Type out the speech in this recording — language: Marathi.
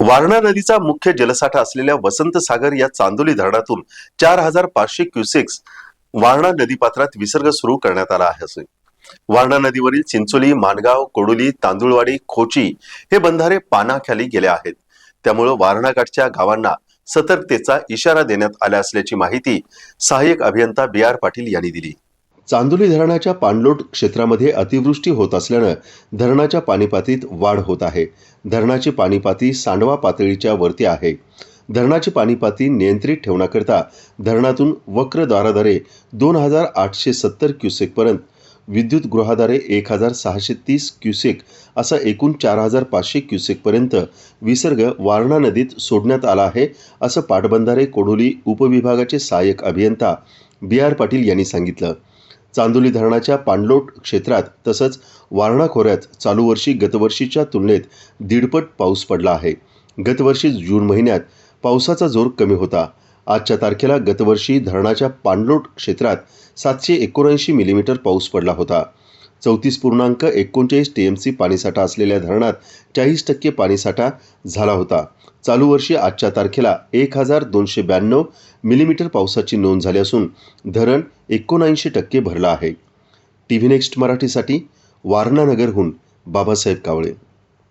वारणा नदीचा मुख्य जलसाठा असलेल्या वसंत सागर या चांदोली धरणातून चार हजार पाचशे क्युसेक्स वारणा नदीपात्रात विसर्ग सुरू करण्यात आला आहे असे. वारणा नदीवरील चिंचोली माणगाव कोडोली तांदुळवाडी खोची हे बंधारे पानाखाली गेले आहेत. त्यामुळे वारणाकाठच्या गावांना सतर्कतेचा इशारा देण्यात आला असल्याची माहिती सहाय्यक अभियंता बी आर पाटील यांनी दिली. चांदोली धरणाच्या पाणलोट क्षेत्रामध्ये अतिवृष्टी होत असल्यानं धरणाच्या पाणीपातीत वाढ होत आहे. धरणाची पाणीपाती सांडवा पातळीच्या वरती आहे. धरणाची पाणीपाती नियंत्रित ठेवण्याकरता धरणातून वक्रद्वाराद्वारे दोन हजार आठशे सत्तर क्युसेकपर्यंत विद्युत गृहाद्वारे एक हजार सहाशे तीस क्युसेक असा एकूण चार हजार पाचशे क्युसेकपर्यंत विसर्ग वारणा नदीत सोडण्यात आला आहे असं पाटबंधारे कोढोली उपविभागाचे सहाय्यक अभियंता बी आर पाटील यांनी सांगितलं. चांदोली धरणाच्या पाणलोट क्षेत्रात तसंच वारणा खोऱ्यात चालू वर्षी गतवर्षीच्या तुलनेत दीडपट पाऊस पडला आहे. गतवर्षी जून महिन्यात पावसाचा जोर कमी होता. आजच्या तारखेला गतवर्षी धरणाच्या पाणलोट क्षेत्रात सातशे एकोणऐंशी मिलीमीटर पाऊस पडला होता. चौतीस पूर्णांक एकोणचाळीस टी एम सी पाणीसाठा असलेल्या धरणात चाळीस टक्के पाणीसाठा झाला होता. चालू वर्षी आजच्या तारखेला एक हजार दोनशे ब्याण्णव मिलीमीटर पावसाची नोंद झाली असून धरण एकोणऐंशी टक्के भरलं आहे. टी व्ही नेक्स्ट मराठीसाठी वारणानगरहून बाबासाहेब कावळे.